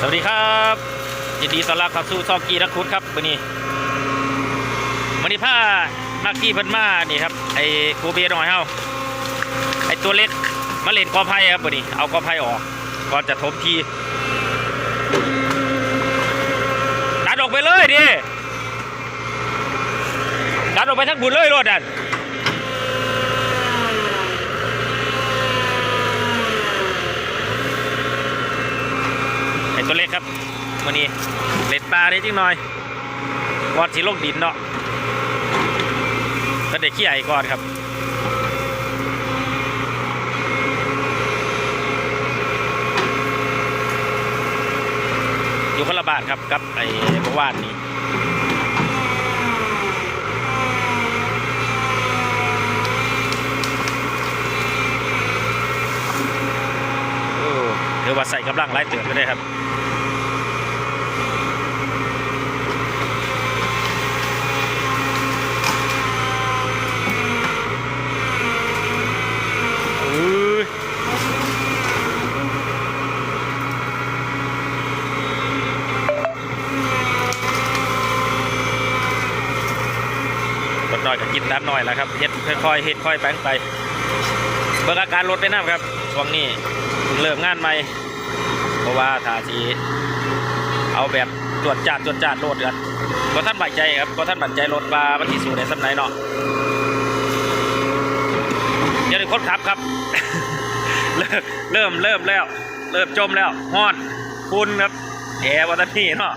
สวัสดีครับยินดีต้อนรับเข้าสู่ซอกกีนักคุดครับวันนี้วันนี้ผ้านักที่พิ่นมานี่ครับไอ้โกเบหน่อยเฮาไอ้ตัวเล็กมาเล่นกอไผ่ครับวันนี้เอากอไผ่ออกก่อนจะทบทีดันออกไปเลยดิดันออกไปทั้งบุญเลยรถดัน ตัวเล็กครับวันนี้เล็ดปลาได้จิงหน่อยก่อนสีลงดินเนาะก็ได้ขี้ไอก่อนครับอยู่คนละบาทครับกับไอ้เมื่อวานนี้โอ้ถือว่าใส่กำลังไล่เตือนก็ได้ครับ อุ้ยร ถน้อยก็กินน้ำน้อยแล้วครับเฮ็ดค่อยๆเฮ็ดค่อยแปลงไป เบิ่งอาการรถไปน้ำครับช่วงนี้เพิ่งเริ่มงานใหม่ เพราะว่าถาทีเอาแบบตรวจจาดตรวจจาดโลดกันก็ท่านบั่ใจครับก็ท่านบั่ใจรถว่ามันที่สูในสำไหนเนาะเดี๋ยวนี้คนขับครับเริ่มเริ่มเริ่มแล้ว เริ่มจมแล้วฮ้อนคุณครับแอร์วันนี้เนาะ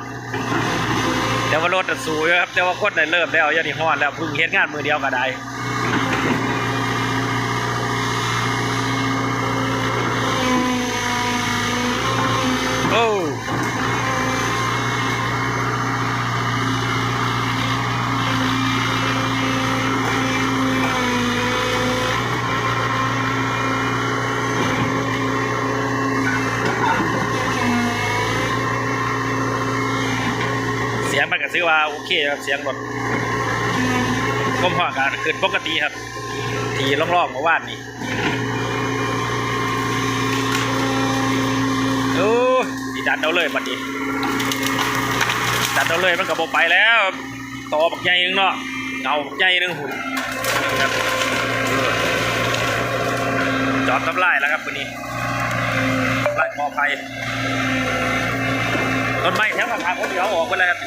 เดี๋ยวว่ารถจะสูอยู่ครับเดี๋ยวว่าคนได้เริ่มแล้วอยันี่ฮ้อนแล้วพึ่งเฮ็ดงานมือเดียวก็ได้ มันก็ซื้อว่าโอเคครับเสียงรถก้มห้องการขึ้นปกติครับ ทีล่องๆเมื่อวานนี้โอ้ดีดันเอาเลยบัดนี้ดันเอาเลยมันกับบไปแล้วต่อบักใหญ่หนึงเนาะเงาบักใหญ่หนึงหุ่นจอดทำลายแล้วครับวันนี้ไล่ปอภัยต้นไม้แถวข้างๆผมเดียวเอาออกไปเลยครับ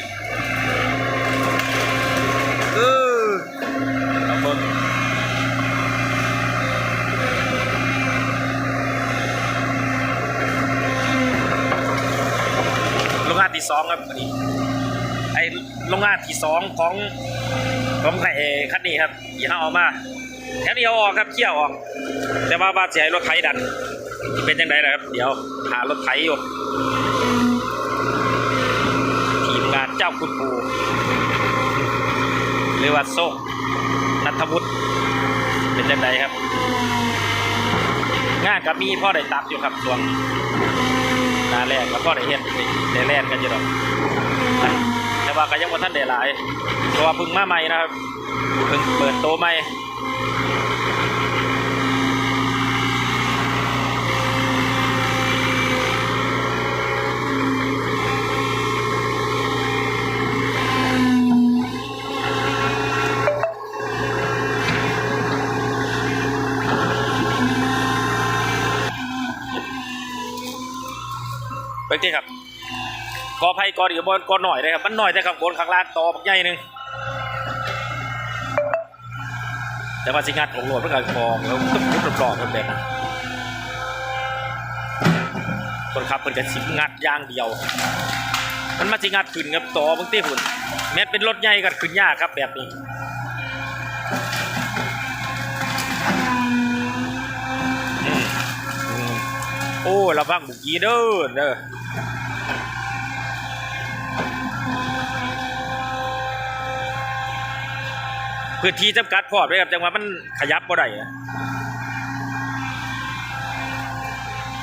ที่สองครับอันนี้ไอโรงงานที่สองของของไอ้คันนี้ครับที่เขาเอามาแถวนี้เอาออกครับเขี่ยวออก แต่ว่าบาดเสียรถไถดัน เป็นยังไงล่ะครับ เดี๋ยวหารถไถอยู่ทีมงานเจ้าคุณปูหรือว่าโซ่นัทวุฒิเป็นยังไงครับงานกับมีพ่อได้ตัดอยู่ครับช่วงหนาแรกแล้วก็ได้เห็นได้แล่นกันอยู่ดอกแต่ว่าก็ยังบ่ทันได้หลายเพราะว่าพึ่งมาใหม่นะครับพึ่งเปิดโตใหม่ งที่ครับกอไผ่กอเดียวบอลกอหน่อยเลยครับมันหน่อยแต่ข้างบนข้างล่างตอบักใหญ่หนึ่งแต่ว่าสิงัดของโหลดมันก็กองแล้วก็พุดปลอกๆครับแบบนั้นคนขับเป็นกระสิบงัดย่างเดียว มันมาสิงัดขึ้นครับต่อบางทีฝุ่นแม้เป็นรถใหญ่ก็ขึ้นยากครับแบบนี้อืมอืมโอ้ระวังบุกยีเด้อเด้อ พื้นที่จำกัดพอด้วยครับจังหวะมันขยับบ่ได้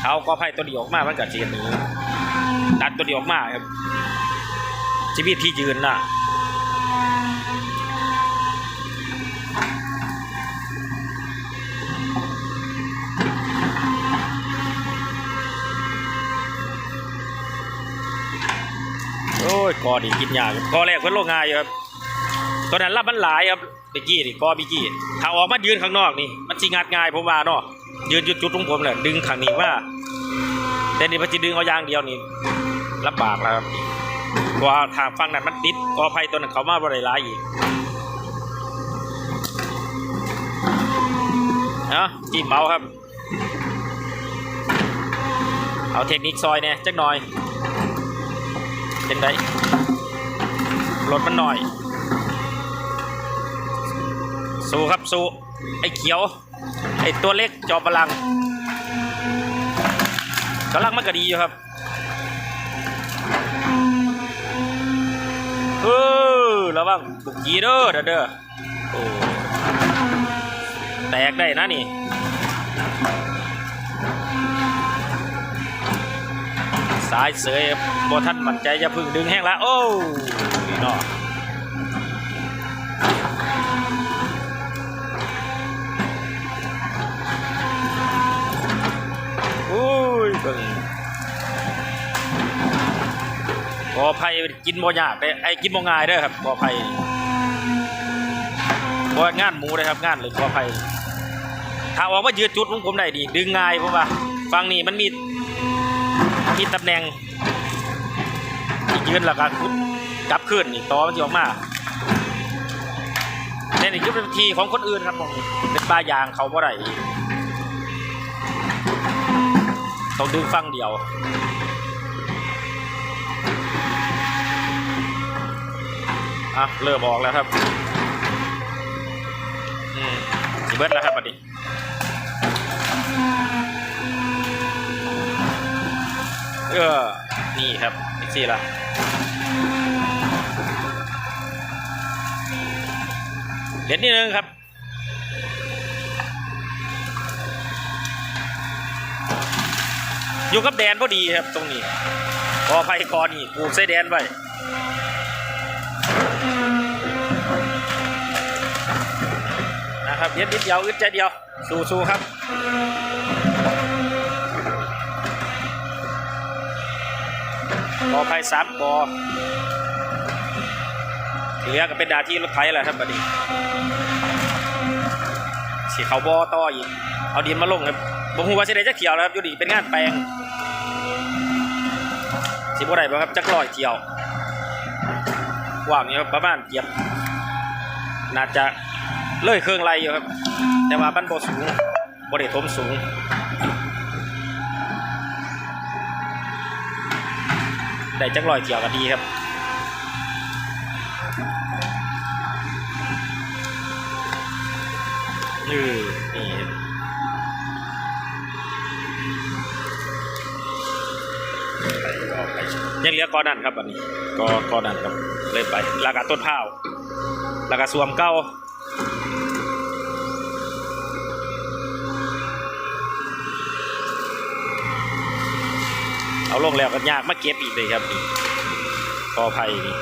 เอาก็ไผ่ตัวเดียวออกมามันก็เจียนหนี้ดันตัวเดียวออกมาครับชีวิตที่ยืนน่ะโอ๊ยกอนี่กินยากกอแรกเพิ่นโลงง่ายอยู่ครับ ตอนนั้นรับมันหลายครับเมื่กี้นี่กอเมื่กี้ถ้าออกมายืนข้างนอกนี่ มันสิงัดง่ายผมว่าเนาะยืนจุดจุดของผมแหละดึงข้างนี้ว่าแต่นี่พอจะดึงเอาอย่างเดียวนี่ลำบากแล้วครับเพราะว่าทางฝั่งนั้นมันติดกอไผ่ตัวนั้นเขามาบ่ได้หลายอีกเนาะจิ้มเอาครับ เอาเทคนิคซอยเนี่ยจักหน่อยเป็นไดลดมันหน่อย สู้ครับสู้ไอ้เขียว ไอ้ตัวเล็กจอมพลังกำลังมันก็ดีอยู่ครับเออระวังบุกยีเด้อเด้อเด้อโอ้แตกได้นะนี่สายเสยบ่ท่านมั่นใจจะพึ่งดึงแห้งล้วโอ้นี่เนา กอไผ่กินบ่ยากเด้ไอ้กินบ่ง่ายเด้อครับกอไผ่บ่งานหมูเลยครับงานเลยกอไผ่ถ้าออกมายืดจุดของผมได้ดี ดึงง่ายเพราะว่าฟังนี่มันมีที่ตำแหน่งที่ยืนแล้วก็คุดกลับขึ้นนี่ต่อมันจะออกมาเนี่ยนี่คือเป็นทีของคนอื่นครับผมเป็นปลายางเขาบ่ได้ต้องดึงฟังเดียว อะเริ่มออกแล้วครับอืมสิเบิดแล้วครับบัดนี้เออนี่ครับอีกสี่ละเด็ดนิดนึงครับอยู่กับแดนพอดีครับตรงนี้ขอไผ่กอนี่ปลูกใส่แดนไว้ ครับเด็ดนิดเดียวอึดใจเดียว สู้ๆครับกอไผ่สามกอเหลือก็เป็นดาที่รถไถแหละครับบัดนี้สีเขาบอต่ออีก เอาดินมาลงครับผมหัวาสิได้จเขียวแล้วครับอยู่ดีเป็นงานแปลงสิบ่ได้บ่ครับจักร้อยเขียวว่างอยู่ครับประมาณเกียบน่าจะ เลยเครื่องไรอยู่ครับ แต่ว่ามันบ่สูงบ่ได้ทมสูงได้จักรอยเกี่ยวกันดีครับนี่นี่ยังเหลือกอนั่นครับอันนี้กอกอนั่นครับเลยไปลากาต้นพ้าวลากาสวมเก้า เอาลงแล้วก็ยากมาเก็บอีกเลยครับนี่กอไผ่นี่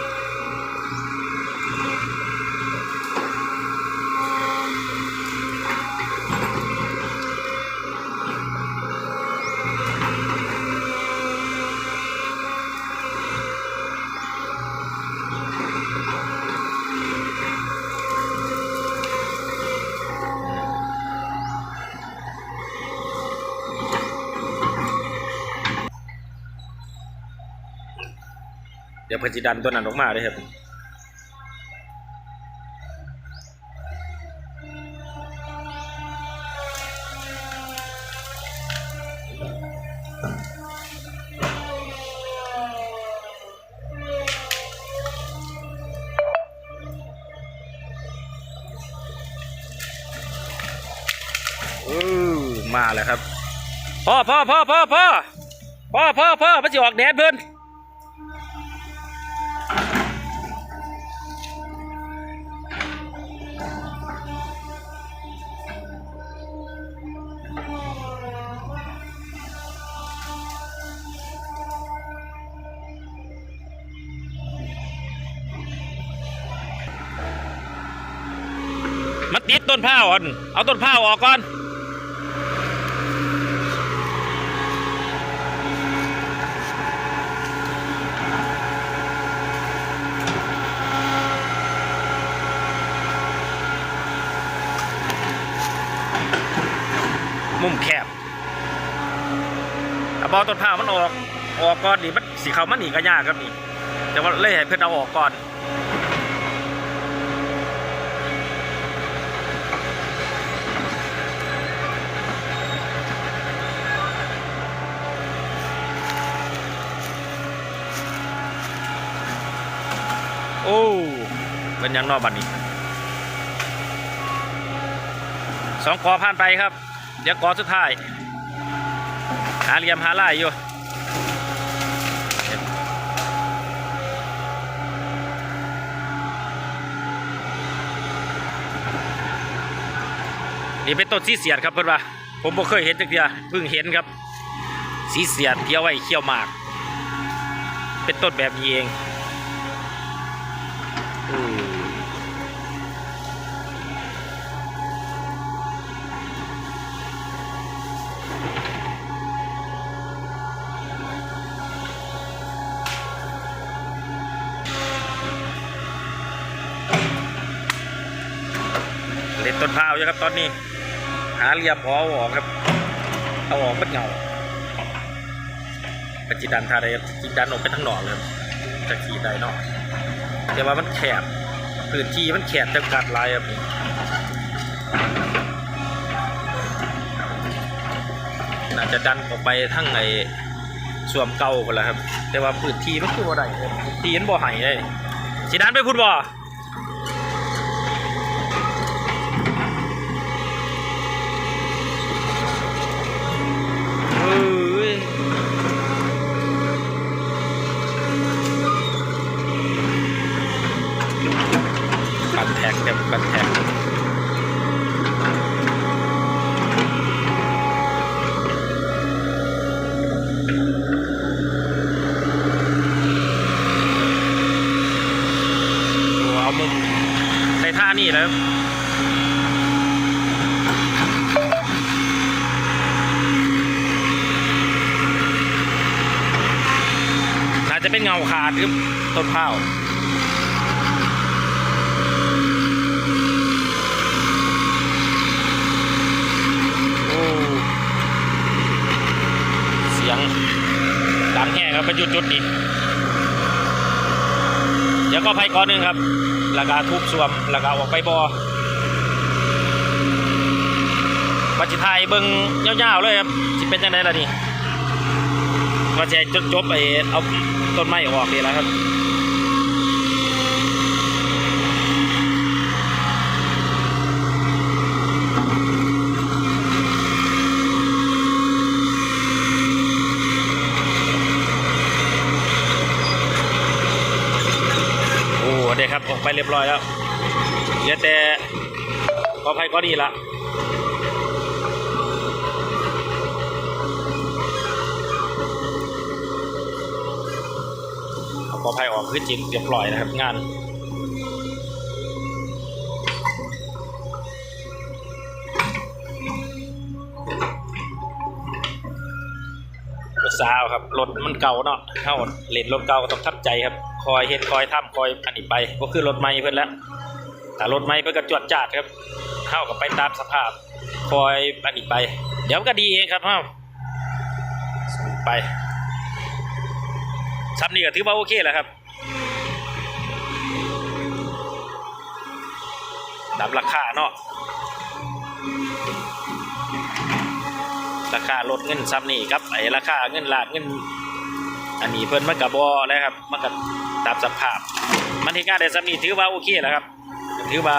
เพิ่นสิดันตัวนั้นออกมาเลยครับมาแล้วครับพ่อพ่อพ่อพ่อพ่อพ่อพ่อพ่อมันจะออกแดดเพิ่น มันติดต้นผ้าก่อน เอาต้นผ้าออกก่อน มุมแคบเอาบอต้นผ้ามันออก ออกก่อนดิมันสีเขามันหนีกระยากครับนี่แต่ว่าเล่ให้เพื่อนเอาออกก่อน เป็นยังนอกบัดนี้สองกอผ่านไปครับ เดี๋ยวกอสุดท้าย หาเหลี่ยมหาลายอยู่นี่เป็นต้นสีเสียดครับเพื่อนว่าผมบ่เคยเห็นจักเดียเพิ่งเห็นครับ สีเสียดเที่ยวไว้เขี้ยวหมาก เป็นต้นแบบนี้เองอืมเล่นต้นพร้าว อยู่ครับตอนนี้ หาเหลี่ยมเอออกครับ เอาออกเป็นเงาปจิดันทาได้ครับจิดันออกไปทั้งหนอกเลยจากขีดใดเนอกแต่ว่ามันแคบพื้นที่มันแคบจำกัดลายครับน่าจะดันออกไปทั้งไอ้ส่วมเก่าหมดแล้วครับ แต่ว่าพื้นที่มันคือบ่ไรพื้นที่มันบ่ใหายเลยสิดันไปพูดบ่ เอ้ยปัน แท็กเต็มปันแท็กโอ้เอามุมในท่านี่แล้วน่าจะเป็นเงาขาดครับต้นข้าวโอ้เสียงดังแห้ง ครับไปจุดจุดนี้ เดี๋ยวก็ไปก้อนหนึ่งครับแล้วก็ทุบสวมแล้วก็อาออกไปบอวัชิไทยเบิ้งยาวๆเลยครับจะเป็นยังไงล่ะนี่ว่าจะจบจบไปเอาต้นไม้ออกนี่แล้วครับ โอ้เด็กครับ ออก ไปเรียบร้อยแล้วเหลือแต่ขออภัยก็ดีละขออภัยออกคือจินเรียบร้อยนะครับงานรถสาวครับรถมันเก่าเนาะเข้าเลนรถเก่าก็ต้องทับใจครับ คอยเฮ็ดคอยทำคอยอันนี้ไปก็คือรถใหม่เพิ่อนแล้วแต่รถใหม่เพิ่อนก็จวดจาดครับเข้ากับไปตามสภาพ คอยอันนี้ไป เดี๋ยวก็ดีเองครับเฮาไปซ้ำนี่ก็ถือว่าโอเคแล้วครับตามราคาเนาะราคารถเงินซ้ำนี่ครับไอ้ราคาเงินลาดเงิน อันนี้เพิ่นมันกับบอแล้วครับมันกับตามสภาพ มันที่งานได้สำนีถือว่าโอเคแล้วครับ ถือว่า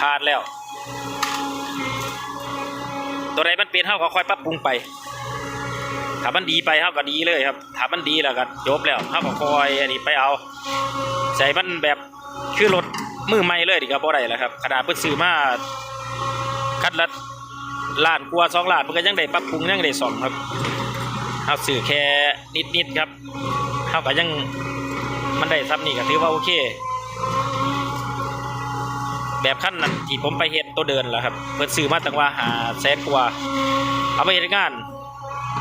ผ่านแล้ว ตัวใดมันเป็นเท่าก็ค่อยปรับปรุงไปถ้ามันดีไปเท่าก็ดีเลยครับถ้ามันดีแล้วก็จบแล้วเท่าก็คอยอันนี้ไปเอาใส่มันแบบคือรถมือใหม่เลยดีก็บ่ได้แล้วครับขนาดเพิ่นซื้อมาคัดละล้านกว่าสองล้านมันก็ยังได้ปรับปรุงยังได้ซ่อมครับ เอาสื่อแค่นิดๆครับเท่ากับยังมันได้ซ้ำนี่ก็ถือว่าโอเค แบบขั้นนั้นที่ผมไปเฮ็ดตัวเดินแหละครับเพิ่นซื้อมาตั้งว่าหาแสนกว่า เอาไปเฮ็ดงาน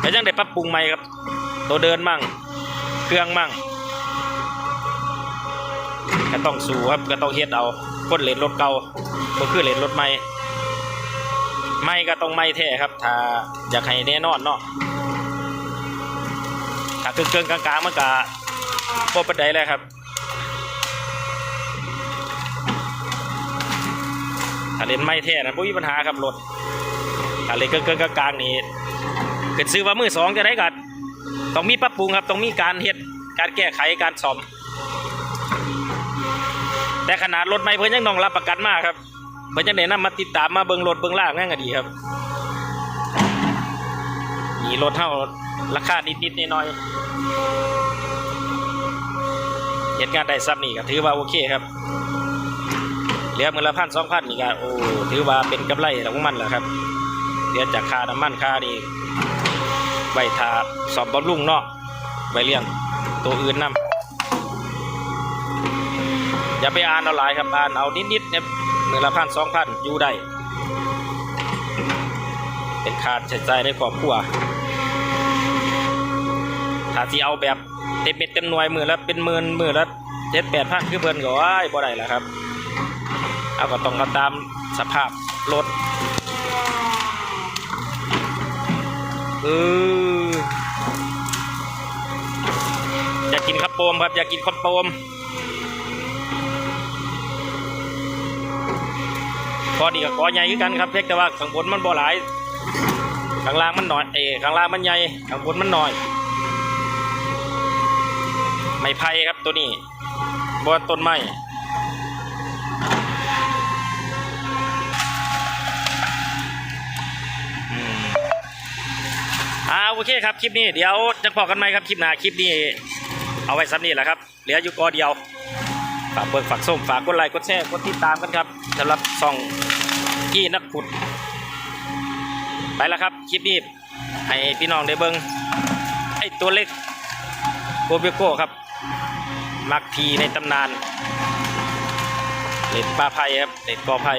ก็ยังได้ปรับปรุงใหม่ครับ ตัวเดินมั่ง เครื่องมั่งก็ต้องสู้ครับก็ต้องเฮ็ดเอาคนเล่นรถเก่าก็คือเล่นรถใหม่ ไม่ก็ต้องไม่แท้ครับ ถ้าอยากให้แน่นอนเนาะ เกินๆกลางๆมันก็บ่ปานใดเลยครับ ถ้าเล่นไม่แท้นะบ่มีปัญหาครับรถถ้าเล่นเกินๆกลางๆนี่เกิดซื้อว่ามือสองจะได้กัดต้องมีปรับปรุงครับต้องมีการเฮ็ดการแก้ไขการซ่อม แต่ขนาดรถไม่เพิ่นยังต้องรับประกันมากครับเพิ่นยังแนะนำมาติดตามมาเบิ่งรถเบิ่งล่างนั่นก็ดีครับ รถเท่าราคานิดๆน่อยๆเหตุงานได้ซับนี่ก็ถือว่าโอเคครับ เหลือมือละพันสองพันนี่ก็โอ้ถือว่าเป็นกำไรของมันแหละครับเหลือจากค่าน้ำมันค่านี่ไว้ทาสอบบำรุงเนาะไว้เลี้ยงตัวอื่นนํอย่าไปอ่านเอาหลายครับอ่านเอานิดๆเนี่ยมือละพันสองพันอยู่ได้เป็นค่าใช้จ่ายในครอบครัว ถ้าที่เอาแบบเต็มเม็ดเต็มหน่วยมือละเป็นหมื่นมือละเจ็ดแปดพันคือเพิ่นก็ว่าบ่ได้ล้วครับ เอาก็ต้องมาตามสภาพรถเอออยากกินข้าวโปมครับ อยากกินข้าวโปมพอดีกับกอใหญ่คือกันครับเพียงแต่ว่าข้างบนมันบ่หลายข้างล่างมันหน้อยเอข้างล่างมันใหญ่ข้างบนมันหน้อย ม้ไผ่ครับตัวนี้บนต้นไม้อ่าโอเคครับคลิปนี้เดี๋ยวจะพอกันไหมครับคลิปหน้าคลิปนี้เอาไว้ซ้ำนี่แหละครับเหลืออยู่กอเดียวฝากเบิกฝากส้มฝากกดไลค์กดแชร์กดติดตามกันครับสำหรับส่องกี้นักขุด ไปแล้วครับคลิปนี้ให้พี่น้องได้เบิ้งไอ้ตัวเล็กโกเบโก้ครับ มักพีในตำนานเล็ดปลาไผ่ครับเล็ดกอไผ่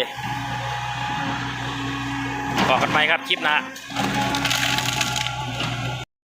บอกกันไปครับคลิปนะ